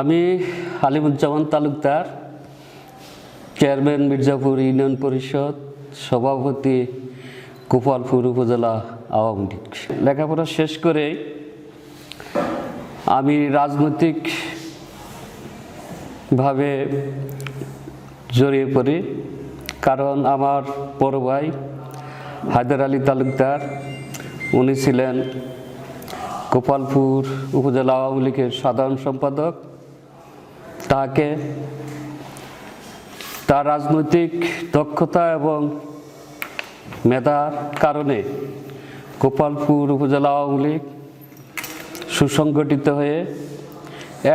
আমি Alimuzzaman Talukdar, chairman Mirzapur union Parishad, সভাপতি গোপালপুর উপজেলা আওয়ামী লীগ। লেখাপড়া শেষ করে আমি রাজনৈতিক ভাবে জড়িয়ে পড়ি, কারণ আমার বড় ভাই হায়দার আলী তালুকদার, উনি ছিলেন গোপালপুর উপজেলা আওয়ামী লীগের সাধারণ সম্পাদক। তাকে তার রাজনৈতিক দক্ষতা এবং মেধার কারণে গোপালপুর উপজেলা আওয়ামী লীগ সুসংগঠিত হয়ে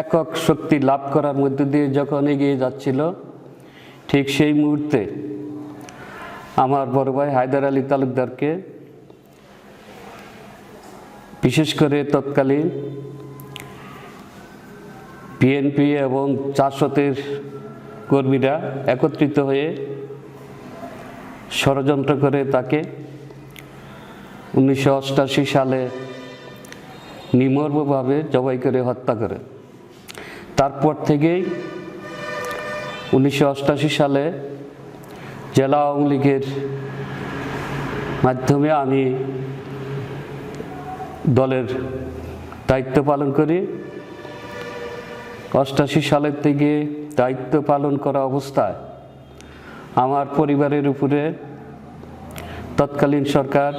একক শক্তি লাভ করার মধ্য দিয়ে যখন এগিয়ে যাচ্ছিল, ঠিক সেই মুহূর্তে আমার বড় ভাই হায়দার আলী তালুকদারকে বিশেষ করে তৎকালীন বিএনপি এবং চারশতের কর্মীরা একত্রিত হয়ে ষড়যন্ত্র করে তাকে উনিশশো সালে নিমর্মভাবে জবাই করে হত্যা করে। তারপর থেকেই উনিশশো সালে জেলা আওয়ামী লীগের মাধ্যমে আমি দলের দায়িত্ব পালন করি। অষ্টাশি সালের থেকে দায়িত্ব পালন করা অবস্থায় আমার পরিবারের উপরে তৎকালীন সরকার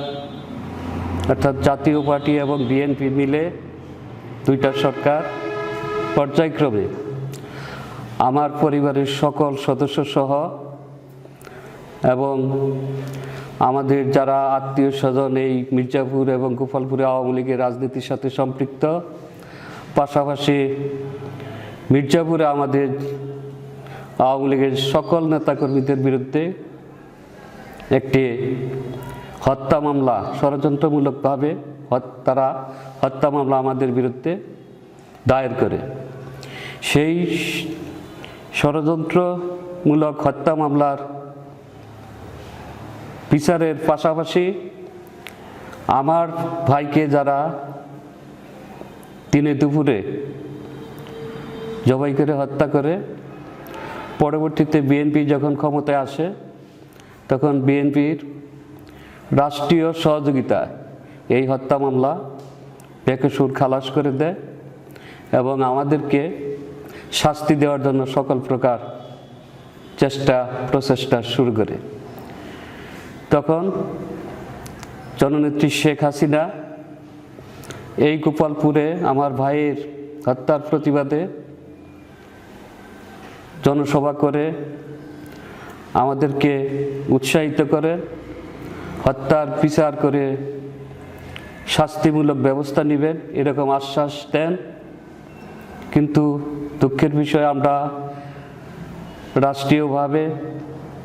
অর্থাৎ জাতীয় পার্টি এবং বিএনপি মিলে দুইটা সরকার পর্যায়ক্রমে আমার পরিবারের সকল সদস্য সহ এবং আমাদের যারা আত্মীয় স্বজন এই মির্জাপুর এবং গোপালপুরে আওয়ামী লীগের রাজনীতির সাথে সম্পৃক্ত, পাশাপাশি মির্জাপুরে আমাদের আওয়ামী লীগের সকল নেতাকর্মীদের বিরুদ্ধে একটি হত্যা মামলা, ষড়যন্ত্রমূলকভাবে তারা হত্যা মামলা আমাদের বিরুদ্ধে দায়ের করে। সেই ষড়যন্ত্রমূলক হত্যা মামলার বিচারের পাশাপাশি আমার ভাইকে যারা দিনে দুপুরে জবাই করে হত্যা করে, পরবর্তীতে বিএনপি যখন ক্ষমতায় আসে, তখন বিএনপির রাষ্ট্রীয় সহযোগিতায় এই হত্যা মামলা বেকসুর খালাস করে দেয় এবং আমাদেরকে শাস্তি দেওয়ার জন্য সকল প্রকার চেষ্টা, প্রচেষ্টা শুরু করে। তখন জননেত্রী শেখ হাসিনা এই গোপালপুরে আমার ভাইয়ের হত্যার প্রতিবাদে জনসভা করে, আমাদেরকে উৎসাহিত করে, হত্যার বিচার করে শাস্তিমূলক ব্যবস্থা নেবেন এরকম আশ্বাস দেন। কিন্তু দুঃখের বিষয়, আমরা রাষ্ট্রীয়ভাবে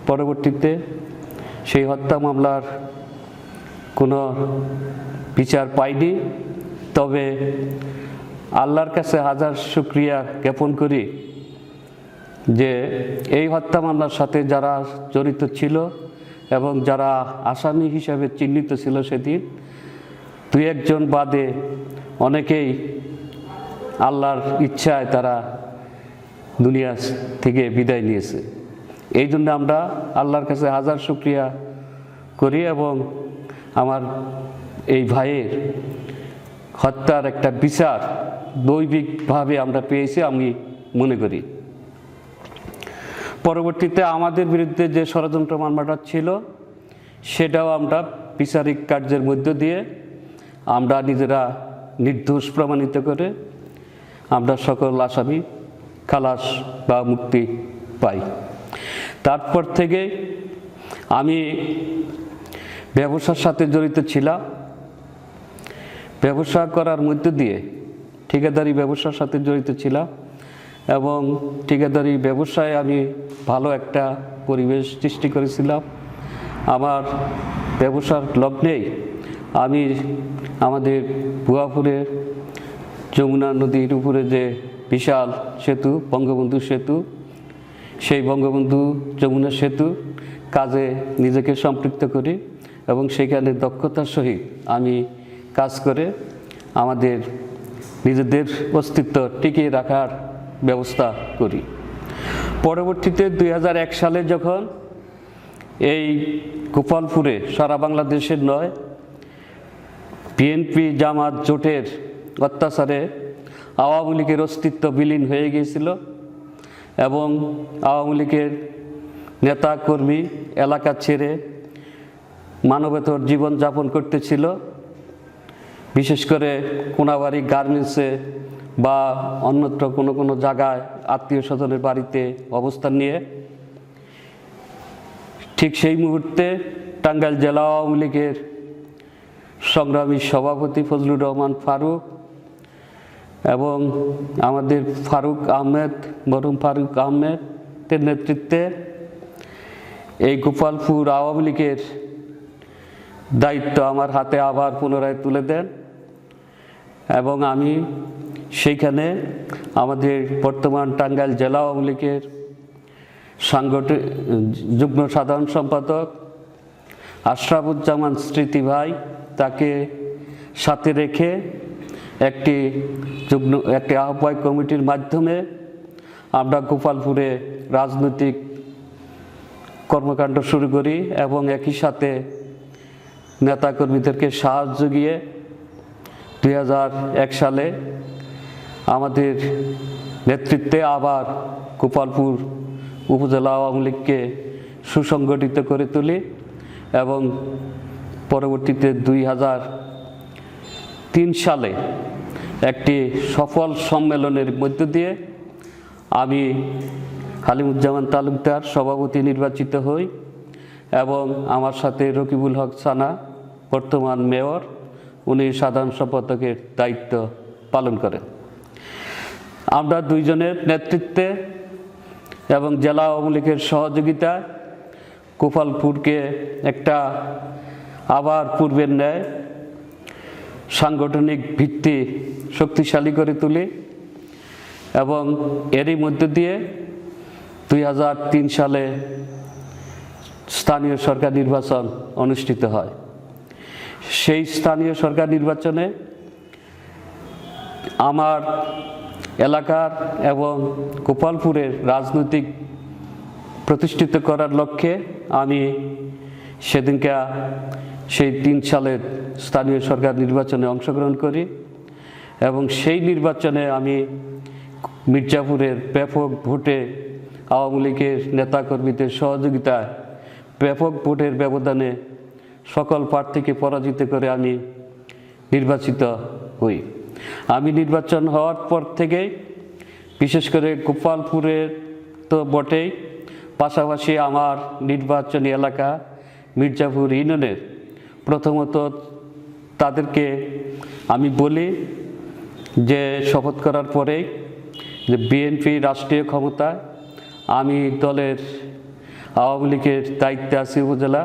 পরবর্তীতে সেই হত্যা মামলার কোনো বিচার পাইনি। তবে আল্লাহর কাছে হাজার শুক্রিয়া জ্ঞাপন করি যে এই হত্যা মামলার সাথে যারা জড়িত ছিল এবং যারা আসামি হিসাবে চিহ্নিত ছিল সেদিন, দুই একজন বাদে অনেকেই আল্লাহর ইচ্ছায় তারা দুনিয়া থেকে বিদায় নিয়েছে। এই জন্য আমরা আল্লাহর কাছে হাজার শুক্রিয়া করি এবং আমার এই ভাইয়ের হত্যার একটা বিচার দৈবিকভাবে আমরা পেয়েছি আমি মনে করি। পরবর্তীতে আমাদের বিরুদ্ধে যে ষড়যন্ত্র মামলাটা ছিল, সেটাও আমরা বিচারিক কার্যের মধ্য দিয়ে আমরা নিজেরা নির্দোষ প্রমাণিত করে আমরা সকল আসামি খালাস বা মুক্তি পাই। তারপর থেকে আমি ব্যবসার সাথে জড়িত ছিলাম। ব্যবসা করার মধ্য দিয়ে ঠিকাদারি ব্যবসার সাথে জড়িত ছিলাম এবং ঠিকাদারি ব্যবসায় আমি ভালো একটা পরিবেশ সৃষ্টি করেছিলাম। আমার ব্যবসার লগ্নেই আমি আমাদের ভুয়াপুরের যমুনা নদীর উপরে যে বিশাল সেতু, বঙ্গবন্ধু সেতু সেই বঙ্গবন্ধু যমুনা সেতু কাজে নিজেকে সম্পৃক্ত করি এবং সেখানে দক্ষতার সহিত আমি কাজ করে আমাদের নিজেদের অস্তিত্ব টিকিয়ে রাখার ব্যবস্থা করি। পরবর্তীতে দু হাজার এক সালে যখন এই গোপালপুরে সারা বাংলাদেশের নয়, বিএনপি জামাত জোটের অত্যাচারে আওয়ামী লীগের অস্তিত্ব বিলীন হয়ে গিয়েছিল। এবং আওয়ামী লীগের নেতা কর্মী এলাকা ছেড়ে মানবেতর জীবনযাপন করতেছিল। বিশেষ করে কোনাবাড়ি গার্মেন্টসে বা অন্যত্র কোনো কোনো জায়গায় আত্মীয় স্বজনের বাড়িতে অবস্থান নিয়ে ঠিক সেই মুহূর্তে টাঙ্গাইল জেলা আওয়ামী লীগের সংগ্রামী সভাপতি ফজলুর রহমান ফারুক এবং আমাদের ফারুক আহমেদ মরুম ফারুক আহমেদের নেতৃত্বে এই গোপালপুর আওয়ামী লীগের দায়িত্ব আমার হাতে আবার পুনরায় তুলে দেন এবং আমি সেইখানে আমাদের বর্তমান টাঙ্গাইল জেলা আওয়ামী লীগের সাংগঠনিক যুগ্ম সাধারণ সম্পাদক আশরাফুজ্জামান স্মৃতি ভাই তাকে সাথে রেখে একটি যুগ্ম, একটি আহ্বায়ক কমিটির মাধ্যমে আমরা গোপালপুরে রাজনৈতিক কর্মকাণ্ড শুরু করি এবং একই সাথে নেতাকর্মীদেরকে সাহায্য গিয়ে দুই সালে আমাদের নেতৃত্বে আবার গোপালপুর উপজেলা আওয়ামী লীগকে সুসংগঠিত করে তুলি এবং পরবর্তীতে দুই হাজার তিন সালে একটি সফল সম্মেলনের মধ্য দিয়ে আমি হালিমুজ্জামান তালুকদার সভাপতি নির্বাচিত হই এবং আমার সাথে রকিবুল হক সানা, বর্তমান মেয়র, উনি সাধারণ সম্পাদকের দায়িত্ব পালন করেন। আমরা দুইজনের নেতৃত্বে এবং জেলা আওয়ামী লীগের সহযোগিতায় গোপালপুরকে একটা আবার পূর্বের ন্যায় সাংগঠনিক ভিত্তি শক্তিশালী করে তুলি এবং এরই মধ্য দিয়ে দুই হাজার তিন সালে স্থানীয় সরকার নির্বাচন অনুষ্ঠিত হয়। সেই স্থানীয় সরকার নির্বাচনে আমার এলাকার এবং গোপালপুরের রাজনৈতিক প্রতিষ্ঠিত করার লক্ষ্যে আমি সেদিনকে সেই তিন সালের স্থানীয় সরকার নির্বাচনে অংশগ্রহণ করি এবং সেই নির্বাচনে আমি মির্জাপুরের ব্যাপক ভোটে আওয়ামী লীগের নেতাকর্মীদের সহযোগিতায় ব্যাপক ভোটের ব্যবধানে সকল প্রার্থীকে পরাজিত করে আমি নির্বাচিত হই। আমি নির্বাচন হওয়ার পর থেকেই, বিশেষ করে গোপালপুরের তো বটেই, পাশাপাশি আমার নির্বাচনী এলাকা মির্জাপুর ইউনিয়নের প্রথমত তাদেরকে আমি বলি যে শপথ করার পরেই যে বিএনপি রাষ্ট্রীয় ক্ষমতায় আমি দলের আওয়ামী লীগের দায়িত্বে আছি উপজেলা,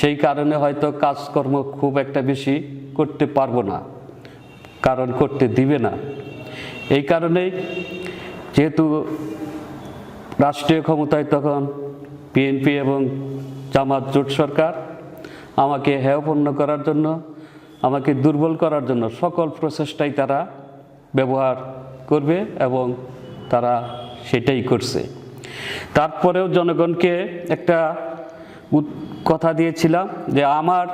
সেই কারণে হয়তো কাজকর্ম খুব একটা বেশি করতে পারব না, কারণ করতে দিবে না। এই কারণেই যেহেতু রাষ্ট্রীয় ক্ষমতায় তখন বিএনপি এবং জামাত জোট সরকার আমাকে হেয়পন্ন করার জন্য, আমাকে দুর্বল করার জন্য সকল প্রচেষ্টাই তারা ব্যবহার করবে এবং তারা সেটাই করছে। তারপরেও জনগণকে একটা কথা দিয়েছিলাম যে আমার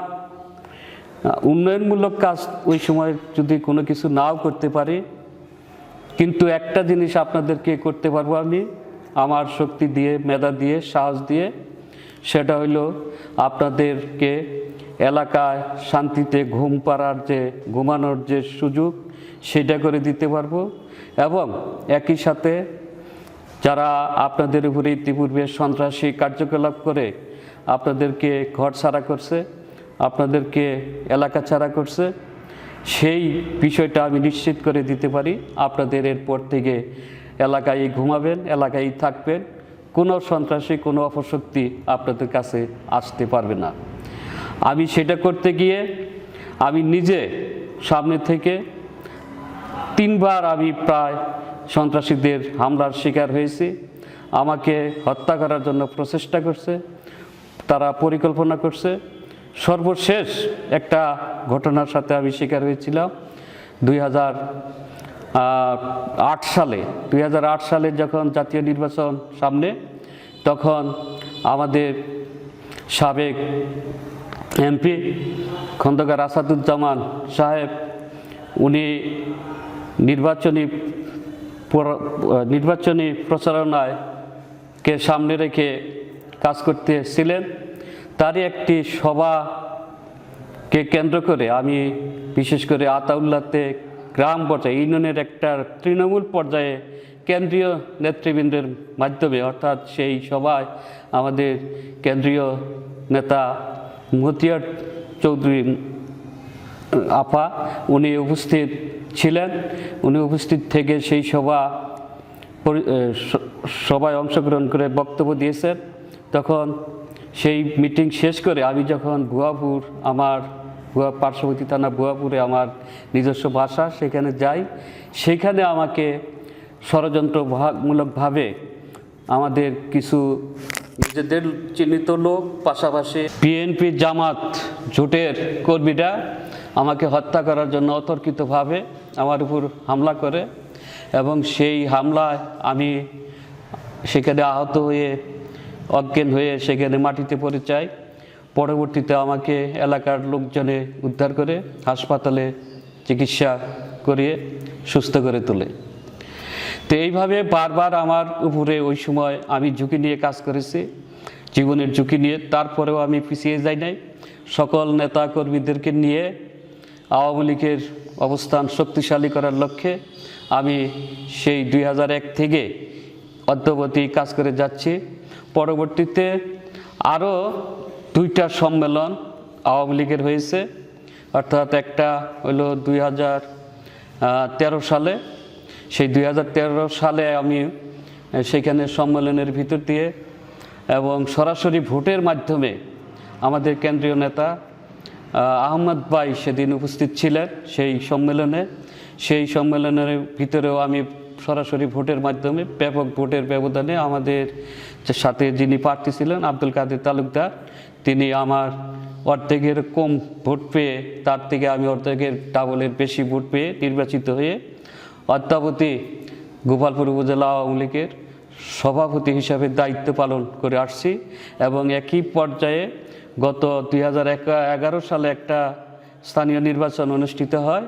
উন্নয়নমূলক কাজ ওই সময় যদি কোনো কিছু নাও করতে পারি, কিন্তু একটা জিনিস আপনাদেরকে করতে পারব আমি, আমার শক্তি দিয়ে, মেধা দিয়ে, সাহস দিয়ে সেটা হইল আপনাদেরকে এলাকায় শান্তিতে ঘুম পাড়ার যে, ঘুমানোর যে সুযোগ, সেটা করে দিতে পারব। এবং একই সাথে যারা আপনাদের উপরে ইতিপূর্বে সন্ত্রাসী কার্যকলাপ করে আপনাদেরকে ঘর ছাড়া করছে, আপনাদেরকে এলাকা ছাড়া করছে, সেই বিষয়টা আমি নিশ্চিত করে দিতে পারি। আপনাদের এরপর থেকে এলাকায় ঘুমাবেন, এলাকায় থাকবেন। কোনো সন্ত্রাসী, কোনো অপশক্তি আপনাদের কাছে আসতে পারবে না। আমি সেটা করতে গিয়ে আমি নিজে সামনে থেকে তিনবার আমি প্রায় সন্ত্রাসীদের হামলার শিকার হয়েছি। আমাকে হত্যা করার জন্য প্রচেষ্টা করছে, তারা পরিকল্পনা করছে। সর্বশেষ একটা ঘটনার সাথে আমি শিকার হয়েছিলাম। দুই হাজার আট সালে, দুই হাজার আট সালে যখন জাতীয় নির্বাচন সামনে, তখন আমাদের সাবেক এমপি খন্দকার আসাদুজ্জামান সাহেব, উনি নির্বাচনী নির্বাচনী প্রচারণায় কে সামনে রেখে কাজ করতেছিলেন তারই একটি সভাকে কেন্দ্র করে আমি বিশেষ করে আতাউল্লাতে গ্রাম পর্যায়ে ইউনিয়নের একটা তৃণমূল পর্যায়ে কেন্দ্রীয় নেতৃবৃন্দের মাধ্যমে অর্থাৎ সেই সভায় আমাদের কেন্দ্রীয় নেতা মতিয়ার চৌধুরী আপা উনি উপস্থিত ছিলেন। উনি উপস্থিত থেকে সেই সভা পরি- এ, স- সভায় অংশগ্রহণ করে বক্তব্য দিয়েছেন। তখন সেই মিটিং শেষ করে আমি যখন ভুয়াপুর আমার ভুয়া পার্শ্ববর্তী থানা ভুয়াপুরে আমার নিজস্ব বাসা সেখানে যাই। সেখানে আমাকে ষড়যন্ত্রমূলকভাবে আমাদের কিছু নিজেদের চিহ্নিত লোক, পাশাপাশি বিএনপি জামাত জোটের কর্মীরা আমাকে হত্যা করার জন্য অতর্কিতভাবে আমার উপর হামলা করে এবং সেই হামলায় আমি সেখানে আহত হয়ে অজ্ঞান হয়ে সেখানে মাটিতে পড়ে যাই। পরবর্তীতে আমাকে এলাকার লোকজনে উদ্ধার করে হাসপাতালে চিকিৎসা করিয়ে সুস্থ করে তোলে। তো এইভাবে বারবার আমার উপরে ওই সময় আমি ঝুঁকি নিয়ে কাজ করেছি, জীবনের ঝুঁকি নিয়ে। তারপরেও আমি পিছিয়ে যাই নাই। সকল নেতা কর্মীদেরকে নিয়ে আওয়ামী লীগের অবস্থান শক্তিশালী করার লক্ষ্যে আমি সেই দুই হাজার এক থেকে অদ্যবধি কাজ করে যাচ্ছি। পরবর্তীতে আরও দুইটা সম্মেলন আওয়ামী লীগের হয়েছে অর্থাৎ একটা হলো দুই হাজার তেরো সালে। সেই দুই হাজার তেরো সালে আমি সেখানে সম্মেলনের ভিতর দিয়ে এবং সরাসরি ভোটের মাধ্যমে আমাদের কেন্দ্রীয় নেতা আহ, আহমদ ভাই সেদিন উপস্থিত ছিলেন সেই সম্মেলনে। সেই সম্মেলনের ভিতরেও আমি সরাসরি ভোটের মাধ্যমে ব্যাপক ভোটের ব্যবধানে আমাদের সাথে যিনি প্রার্থী ছিলেন আব্দুল কাদের তালুকদার তিনি আমার অর্ধেকের কম ভোট পেয়ে, তার থেকে আমি অর্ধেকের ডাবলের বেশি ভোট পেয়ে নির্বাচিত হয়ে অদ্যাবধি গোপালপুর উপজেলা আওয়ামী লীগের সভাপতি হিসাবে দায়িত্ব পালন করে আসছি এবং একই পর্যায়ে গত দুই সালে একটা স্থানীয় নির্বাচন অনুষ্ঠিত হয়।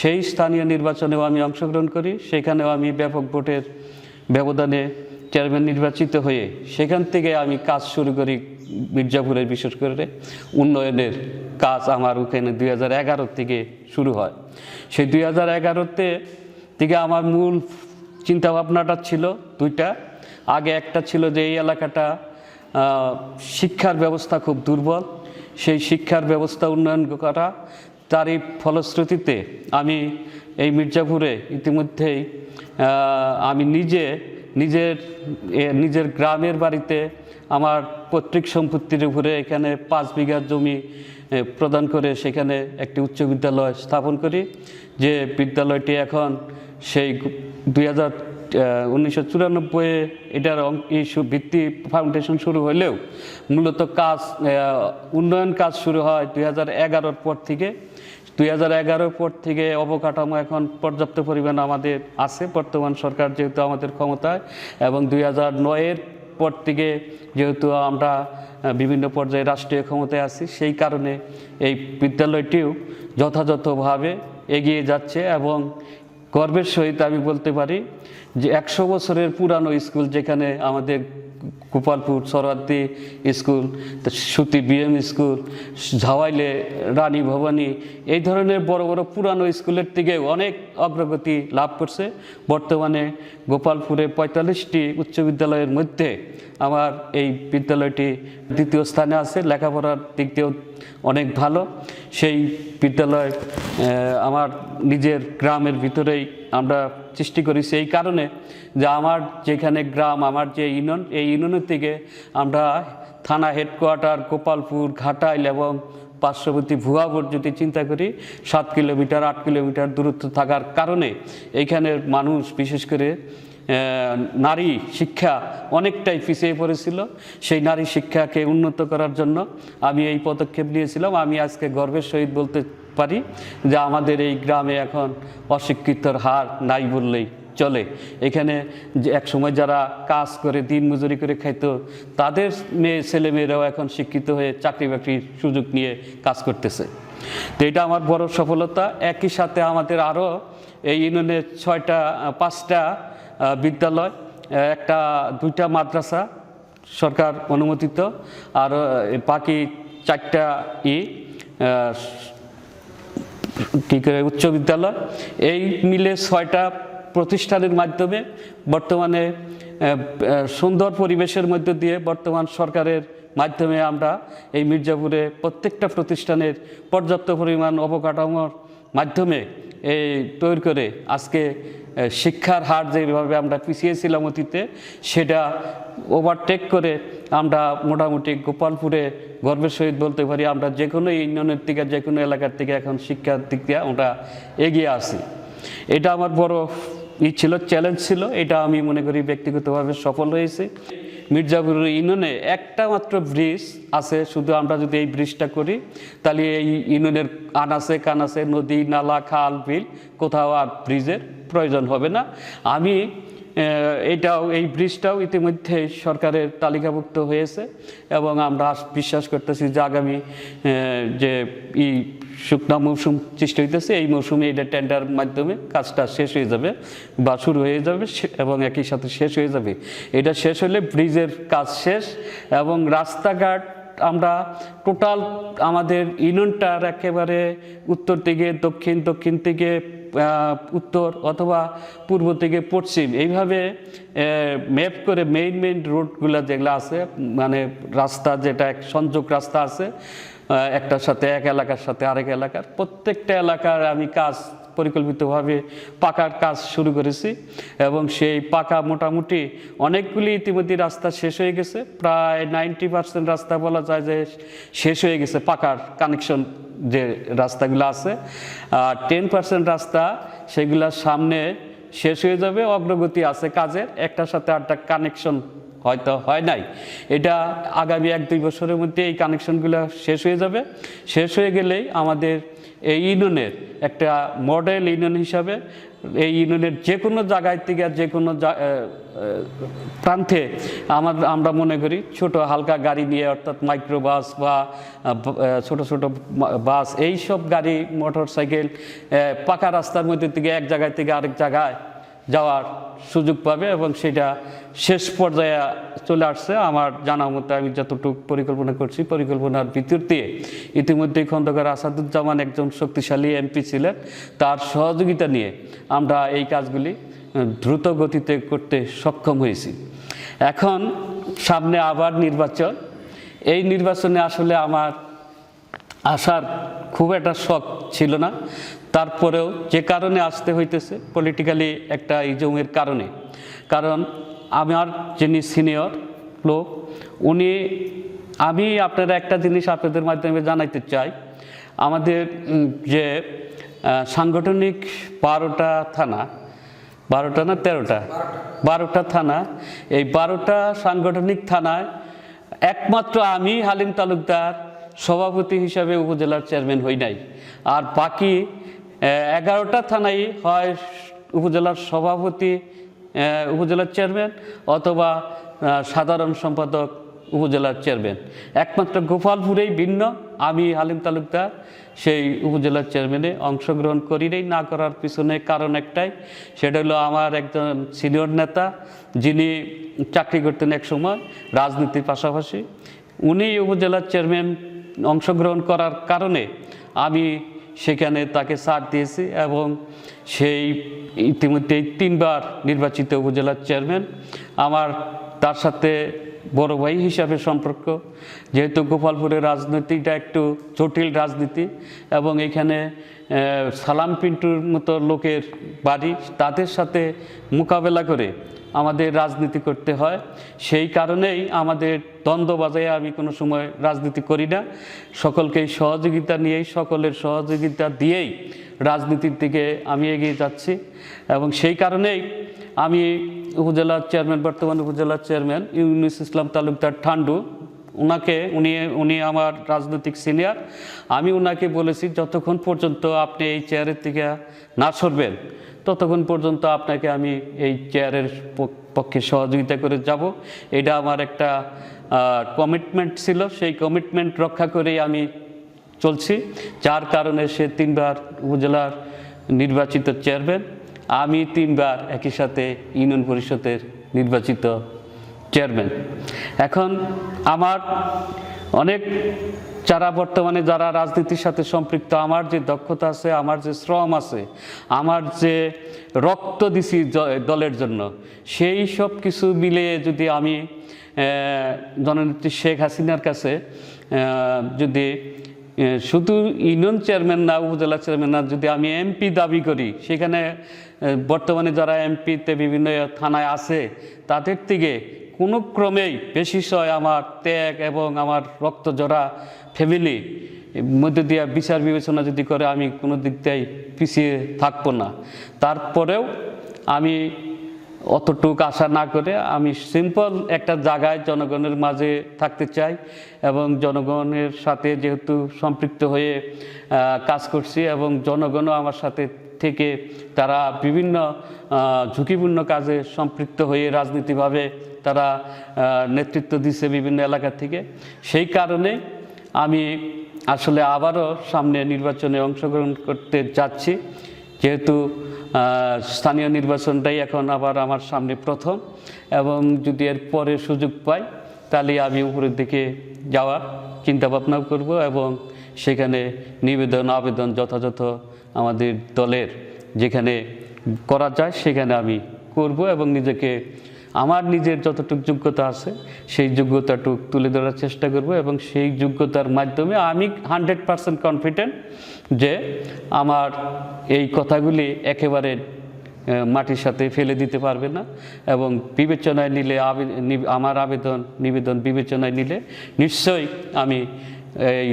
সেই স্থানীয় নির্বাচনেও আমি অংশগ্রহণ করি। সেখানেও আমি ব্যাপক ভোটের ব্যবধানে চেয়ারম্যান নির্বাচিত হয়ে সেখান থেকে আমি কাজ শুরু করি মির্জাপুরের বিশেষ করে উন্নয়নের কাজ আমার ওখানে দুই হাজার এগারো থেকে শুরু হয়। সেই দুই হাজার এগারোতে থেকে আমার মূল চিন্তাভাবনাটা ছিল দুইটা। আগে একটা ছিল যে এই এলাকাটা শিক্ষার ব্যবস্থা খুব দুর্বল। সেই শিক্ষার ব্যবস্থা উন্নয়ন করা, তারই ফলশ্রুতিতে আমি এই মির্জাপুরে ইতিমধ্যেই আমি নিজে, নিজের নিজের গ্রামের বাড়িতে আমার পৈতৃক সম্পত্তির উপরে এখানে পাঁচ বিঘা জমি প্রদান করে সেখানে একটি উচ্চ বিদ্যালয় স্থাপন করি। যে বিদ্যালয়টি এখন সেই দুই হাজার উনিশশো চুরানব্বইয়ে এটার ভিত্তি ফাউন্ডেশন শুরু হলেও মূলত কাজ উন্নয়ন কাজ শুরু হয় দুই হাজার এগারোর পর থেকে। দুই হাজার এগারোর পর থেকে অবকাঠামো এখন পর্যাপ্ত পরিমাণ আমাদের আছে। বর্তমান সরকার যেহেতু আমাদের ক্ষমতায় এবং দুই হাজার নয়ের পর থেকে যেহেতু আমরা বিভিন্ন পর্যায়ে রাষ্ট্রীয় ক্ষমতায় আছি, সেই কারণে এই বিদ্যালয়টিও যথাযথভাবে এগিয়ে যাচ্ছে এবং গর্বের সহিত আমি বলতে পারি যে একশো বছরের পুরানো স্কুল যেখানে আমাদের Gopalpur Suhrawardy school Suti BM school, ঝাওয়াইলে Rani Bhabani, এই ধরনের বড় বড় পুরানো স্কুলের থেকে অনেক অগ্রগতি লাভ করছে। বর্তমানে গোপালপুরে পঁয়তাল্লিশটি উচ্চ বিদ্যালয়ের মধ্যে আমার এই বিদ্যালয়টি দ্বিতীয় স্থানে আছে, লেখাপড়ার দিক দিয়েও অনেক ভালো। সেই বিদ্যালয় আমার নিজের গ্রামের ভিতরেই আমরা সৃষ্টি করেছি এই কারণে যে আমার যেখানে গ্রাম, আমার যে ইউনিয়ন, এই ইউনিয়নের থেকে আমরা থানা হেডকোয়ার্টার গোপালপুর, ঘাটাইল এবং পার্শ্ববর্তী ভুয়াপুর যদি চিন্তা করি, সাত কিলোমিটার, আট কিলোমিটার দূরত্ব থাকার কারণে এইখানের মানুষ, বিশেষ করে নারী শিক্ষা অনেকটাই পিছিয়ে পড়েছিল। সেই নারী শিক্ষাকে উন্নত করার জন্য আমি এই পদক্ষেপ নিয়েছিলাম। আমি আজকে গর্বের সহিত বলতে পারি, যে আমাদের এই গ্রামে এখন অশিক্ষিতর হার নাই বললেই চলে। এখানে যে এক সময় যারা কাজ করে, দিন মজুরি করে খাইতো, তাদের মেয়ে, ছেলে মেয়েরাও এখন শিক্ষিত হয়ে চাকরি বাকরির সুযোগ নিয়ে কাজ করতেছে। তো এটা আমার বড় সফলতা। একই সাথে আমাদের আরও এই ইউনিয়নের ছয়টা, পাঁচটা বিদ্যালয় একটা, দুইটা মাদ্রাসা সরকার অনুমোদিত, আর বাকি চারটা ই কী করে, উচ্চ বিদ্যালয়, এই মিলে ছয়টা প্রতিষ্ঠানের মাধ্যমে বর্তমানে সুন্দর পরিবেশের মধ্য দিয়ে বর্তমান সরকারের মাধ্যমে আমরা এই মির্জাপুরে প্রত্যেকটা প্রতিষ্ঠানের পর্যাপ্ত পরিমাণ অবকাঠামোর মাধ্যমে এই তৈরি করে আজকে শিক্ষার হার যেভাবে আমরা পিছিয়েছিলাম অতীতে, সেটা ওভারটেক করে আমরা মোটামুটি গোপালপুরে গর্বের সহিত বলতে পারি, আমরা যে কোনো ইউনিয়নের থেকে, যে কোনো এলাকার থেকে এখন শিক্ষার দিক দিয়ে আমরা এগিয়ে আসি এটা আমার বড় ই ছিল চ্যালেঞ্জ ছিল, এটা আমি মনে করি ব্যক্তিগতভাবে সফল হয়েছে। মির্জাপুর ইউনিয়নে একটা মাত্র ব্রিজ আছে, শুধু আমরা যদি এই ব্রিজটা করি, তাহলে এই ইউনিয়নের আনাসে কানাসে নদী, নালা, খাল, বিল, কোথাও আর ব্রিজের প্রয়োজন হবে না। আমি এটাও, এই ব্রিজটাও ইতিমধ্যে সরকারের তালিকাভুক্ত হয়েছে এবং আমরা বিশ্বাস করতেছি যে আগামী যে ই শুকনা মৌসুম সৃষ্টি হইতেছে, এই মৌসুমে এটা টেন্ডার মাধ্যমে কাজটা শেষ হয়ে যাবে বা শুরু হয়ে যাবে এবং একই সাথে শেষ হয়ে যাবে। এটা শেষ হলে ব্রিজের কাজ শেষ এবং রাস্তাঘাট আমরা টোটাল আমাদের ইউনিয়নটার একেবারে উত্তর থেকে দক্ষিণ দক্ষিণ থেকে উত্তর অথবা পূর্ব থেকে পশ্চিম। এইভাবে ম্যাপ করে মেইন মেইন রোডগুলো যেগুলো আছে মানে রাস্তা যেটা, এক সংযোগ রাস্তা আছে একটার সাথে এক এলাকার সাথে আরেক এলাকার। প্রত্যেকটা এলাকার আমি কাজ পরিকল্পিতভাবে পাকার কাজ শুরু করেছি এবং সেই পাকা মোটামুটি অনেকগুলি ইতিমধ্যে রাস্তা শেষ হয়ে গেছে। প্রায় নাইনটি পার্সেন্ট রাস্তা বলা যায় যে শেষ হয়ে গেছে পাকার কানেকশন যে রাস্তাগুলো আছে, আর টেন পার্সেন্ট রাস্তা সেগুলোর সামনে শেষ হয়ে যাবে, অগ্রগতি আছে কাজের, একটার সাথে আরেকটা কানেকশন হয়তো হয় নাই। এটা আগামী এক দুই বছরের মধ্যে এই কানেকশনগুলো শেষ হয়ে যাবে। শেষ হয়ে গেলেই আমাদের এই ইউনিয়নের একটা মডেল ইউনিয়ন হিসাবে এই ইউনিয়নের যে কোনো জায়গায় থেকে যে কোনো প্রান্তে আমার আমরা মনে করি ছোট হালকা গাড়ি নিয়ে অর্থাৎ মাইক্রো বাস বা আহ, ব- ছোট ছোট বাস এই সব গাড়ি মোটর সাইকেল পাকা রাস্তার মধ্যে থেকে এক জায়গায় থেকে আরেক জায়গায় যাওয়ার সুযোগ পাবে এবং সেটা শেষ পর্যায়ে চলে আসছে। আমার জানা মতো আমি যতটুকু পরিকল্পনা করছি, পরিকল্পনার ভিতর দিয়ে ইতিমধ্যেই খন্দকার আসাদুজ্জামান একজন শক্তিশালী এমপি ছিলেন। তার সহযোগিতা নিয়ে আমরা এই কাজগুলি দ্রুত গতিতে করতে সক্ষম হয়েছি। এখন সামনে আবার নির্বাচন। এই নির্বাচনে আসলে আমার আসার খুব একটা শখ ছিল না। তারপরেও যে কারণে আসতে হইতেছে পলিটিক্যালি একটা ইজমের কারণে। কারণ আমার যিনি সিনিয়র লোক, উনি, আমি আপনারা একটা জিনিস আপনাদের মাধ্যমে জানাইতে চাই। আমাদের যে সাংগঠনিক বারোটা থানা, বারোটা না তেরোটা? বারোটা থানা। এই বারোটা সাংগঠনিক থানায় একমাত্র আমি হালিম তালুকদার, সভাপতি হিসাবে উপজেলার চেয়ারম্যান হই নাই। আর বাকি এগারোটা থানায় হয় উপজেলার সভাপতি উপজেলার চেয়ারম্যান অথবা সাধারণ সম্পাদক উপজেলার চেয়ারম্যান। একমাত্র গোপালপুরেই ভিন্ন, আমি হালিম তালুকদার, সেই উপজেলার চেয়ারম্যানে অংশগ্রহণ করি নাই, না করার পিছনে কারণ একটাই, সেটা হলো আমার একজন সিনিয়র নেতা, যিনি চাকরি করতেন এক সময় রাজনীতির পাশাপাশি। উনি উপজেলার চেয়ারম্যান অংশগ্রহণ করার কারণে আমি সেখানে তাকে ছাড় দিয়েছি এবং সেই ইতিমধ্যেই তিনবার নির্বাচিত উপজেলার চেয়ারম্যান। আমার তার সাথে বড় ভাই হিসাবে সম্পর্ক। যেহেতু গোপালপুরের রাজনীতিটা একটু জটিল রাজনীতি এবং এখানে সালাম পিন্টুর মতো লোকের বাড়ি তাদের সাথে মোকাবেলা করে আমাদের রাজনীতি করতে হয়। সেই কারণেই আমাদের দ্বন্দ্ব বাজায় আমি কোনো সময় রাজনীতি করি না। সকলকেই সহযোগিতা নিয়েই, সকলের সহযোগিতা দিয়েই রাজনীতির দিকে আমি এগিয়ে যাচ্ছি। এবং সেই কারণেই আমি উপজেলার চেয়ারম্যান, বর্তমান উপজেলার চেয়ারম্যান ইউনুস ইসলাম তালুকদার ঠান্ডু ওনাকে উনি উনি আমার রাজনৈতিক সিনিয়র। আমি ওনাকে বলেছি, যতক্ষণ পর্যন্ত আপনি এই চেয়ারের থেকে না সরবেন, ততক্ষণ পর্যন্ত আপনাকে আমি এই চেয়ারের পক্ষে সহযোগিতা করে যাব। এটা আমার একটা কমিটমেন্ট ছিল। সেই কমিটমেন্ট রক্ষা করেই আমি চলছি। যার কারণে সে তিনবার উপজেলার নির্বাচিত চেয়ারম্যান আমি তিনবার একই সাথে ইউনিয়ন পরিষদের নির্বাচিত চেয়ারম্যান। এখন আমার অনেক যারা বর্তমানে যারা রাজনীতির সাথে সম্পৃক্ত, আমার যে দক্ষতা আছে, আমার যে শ্রম আছে, আমার যে রক্ত দিছি দলের জন্য, সেই সব কিছু মিলে যদি আমি জননেত্রী শেখ হাসিনার কাছে যদি শুধু ইউনিয়ন চেয়ারম্যান না, উপজেলা চেয়ারম্যান না, যদি আমি এমপি দাবি করি, সেখানে বর্তমানে যারা এমপিতে বিভিন্ন থানায় আছে, তাদের থেকে কোনো ক্রমেই বেশি সয় আমার ত্যাগ এবং আমার রক্ত জড়া ফ্যামিলি মধ্যে দিয়ে বিচার বিবেচনা যদি করে আমি কোনো দিক দিয়েই পিছিয়ে থাকব না। তারপরেও আমি অতটুক আশা না করে আমি সিম্পল একটা জায়গায় জনগণের মাঝে থাকতে চাই এবং জনগণের সাথে যেহেতু সম্পৃক্ত হয়ে কাজ করছি এবং জনগণও আমার সাথে থেকে তারা বিভিন্ন ঝুঁকিপূর্ণ কাজে সম্পৃক্ত হয়ে রাজনীতিভাবে তারা নেতৃত্ব দিচ্ছে বিভিন্ন এলাকা থেকে। সেই কারণে আমি আসলে আবারও সামনে নির্বাচনে অংশগ্রহণ করতে যাচ্ছি। যেহেতু স্থানীয় নির্বাচনটাই এখন আবার আমার সামনে প্রথম এবং যদি এর পরে সুযোগ পাই, তাহলে আমি উপরের দিকে যাওয়ার চিন্তাভাবনাও করব এবং সেখানে নিবেদন, আবেদন যথাযথ আমাদের দলের যেখানে করা যায়, সেখানে আমি করব এবং নিজেকে, আমার নিজের যতটুক যোগ্যতা আছে, সেই যোগ্যতাটুক তুলে ধরার চেষ্টা করব এবং সেই যোগ্যতার মাধ্যমে আমি হান্ড্রেড পারসেন্ট কনফিডেন্ট যে আমার এই কথাগুলি একেবারে মাটির সাথে ফেলে দিতে পারবে না এবং বিবেচনায় নিলে আমার আবেদন, নিবেদন বিবেচনায় নিলে নিশ্চয়ই আমি এই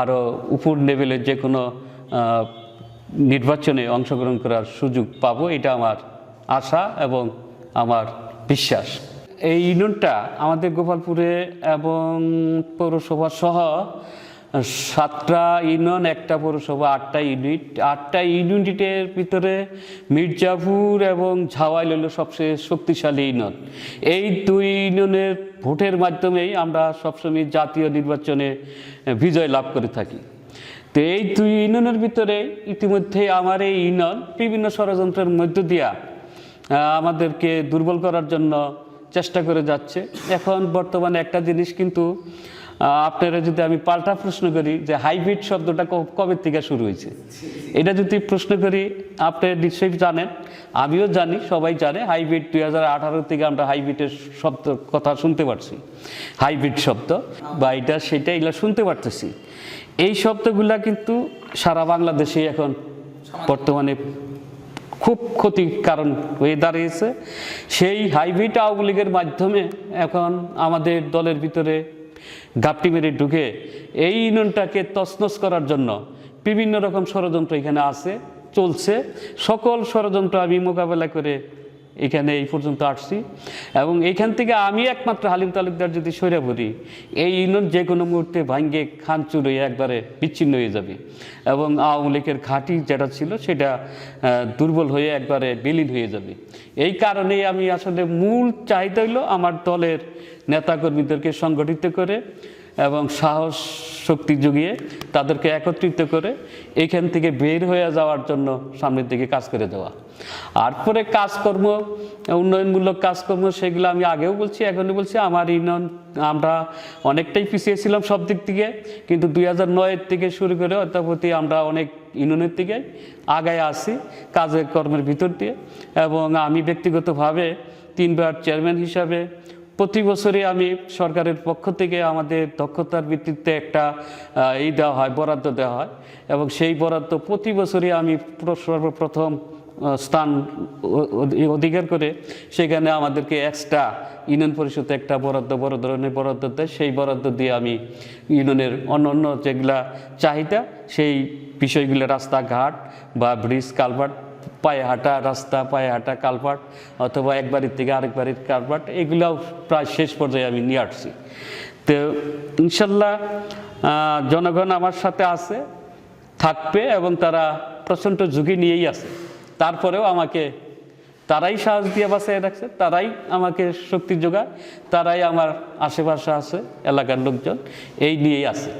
আরও উপর লেভেলের যে কোনো নির্বাচনে অংশগ্রহণ করার সুযোগ পাবো, এটা আমার আশা এবং আমার বিশ্বাস। এই ইউনিয়নটা আমাদের গোপালপুরে এবং পৌরসভা সহ সাতটা ইউনিয়ন, একটা পৌরসভা, আটটা ইউনিট। আটটা ইউনিটের ভিতরে মির্জাপুর এবং ঝাওয়াইল হলো সবচেয়ে শক্তিশালী ইউনিয়ন। এই দুই ইউনিয়নের ভোটের মাধ্যমেই আমরা সবসময় জাতীয় নির্বাচনে বিজয় লাভ করে থাকি। তো এই দুই ইউনিয়নের ভিতরে ইতিমধ্যে আমার এই ইউনিয়ন বিভিন্ন ষড়যন্ত্রের মধ্য দিয়া আমাদেরকে দুর্বল করার জন্য চেষ্টা করে যাচ্ছে। এখন বর্তমানে একটা জিনিস কিন্তু আপনারা যদি আমি পাল্টা প্রশ্ন করি যে হাইব্রিড শব্দটা কবে থেকে শুরু হয়েছে? এটা যদি প্রশ্ন করি, আপনি নিশ্চয়ই জানেন, আমিও জানি, সবাই জানে হাইব্রিড দুই হাজার আঠারো থেকে আমরা হাইব্রিডের শব্দ কথা শুনতে পারছি। হাইব্রিড শব্দ বা এটা সেটা এগুলো শুনতে পারতেছি। এই শব্দগুলা কিন্তু সারা বাংলাদেশে এখন বর্তমানে খুব ক্ষতি কারণ হয়ে দাঁড়িয়েছে। সেই হাইব্রিড আওয়ামী লীগের মাধ্যমে এখন আমাদের দলের ভিতরে গাপটি মেরে ঢুকে এই ইউনিয়নটাকে তছনছ করার জন্য বিভিন্ন রকম ষড়যন্ত্র এখানে আছে, চলছে। সকল ষড়যন্ত্র আমি মোকাবেলা করে এখানে এই পর্যন্ত আসছি। এবং এইখান থেকে আমি একমাত্র হালিম তালুকদার যদি সরে পড়ি, এই ইউনিয়ন যে কোনো মুহূর্তে ভাঙ্গে খানচুর হয়ে একবারে বিচ্ছিন্ন হয়ে যাবে। এবং আওয়ামী লীগের ঘাঁটি যেটা ছিল সেটা দুর্বল হয়ে একবারে বিলীন হয়ে যাবে। এই কারণেই আমি আসলে মূল চাহিদা হলো আমার দলের নেতাকর্মীদেরকে সংগঠিত করে এবং সাহস শক্তি জুগিয়ে তাদেরকে একত্রিত করে এখান থেকে বের হয়ে যাওয়ার জন্য সামনের দিকে কাজ করে দেওয়া। আর পরে কাজকর্ম, উন্নয়নমূলক কাজকর্ম, সেগুলো আমি আগেও বলছি এখনই বলছি। আমার ইউনিয়ন, আমরা অনেকটাই পিছিয়ে ছিলাম সব দিক থেকে, কিন্তু দুই হাজার নয়ের থেকে শুরু করে অদ্যাপতি আমরা অনেক ইউনিয়নের দিকে আগায় আসি কাজের কর্মের ভিতর দিয়ে। এবং আমি ব্যক্তিগতভাবে তিনবার চেয়ারম্যান হিসাবে প্রতি বছরই আমি সরকারের পক্ষ থেকে আমাদের দক্ষতার ভিত্তিতে একটা এই দেওয়া হয়, বরাদ্দ দেওয়া হয় এবং সেই বরাদ্দ প্রতি বছরই আমি সর্বপ্রথম স্থান অধিকার করে সেখানে আমাদেরকে এক্সট্রা ইউনিয়ন পরিষদে একটা বরাদ্দ বড় ধরনের বরাদ্দ দেয়। সেই বরাদ্দ দিয়ে আমি ইউনিয়নের অন্য অন্য যেগুলা চাহিদা, সেই বিষয়গুলো রাস্তাঘাট বা ব্রিজ, কালভার্ট পায়ে হাঁটা রাস্তা, পায়ে হাঁটা কালভার্ট অথবা এক বাড়ির থেকে আরেক বাড়ির কালভার্ট, এগুলাও প্রায় শেষ পর্যায়ে আমি নিয়ে আসছি। তো ইনশাল্লাহ জনগণ আমার সাথে আছে, থাকবে এবং তারা প্রচণ্ড ঝুঁকি নিয়েই আছে। তারপরেও আমাকে তারাই সাহস দিয়ে বাঁচিয়ে রাখছে, তারাই আমাকে শক্তি যোগায়, তারাই আমার আশেপাশে আছে, এলাকার লোকজন, এই নিয়েই আছে।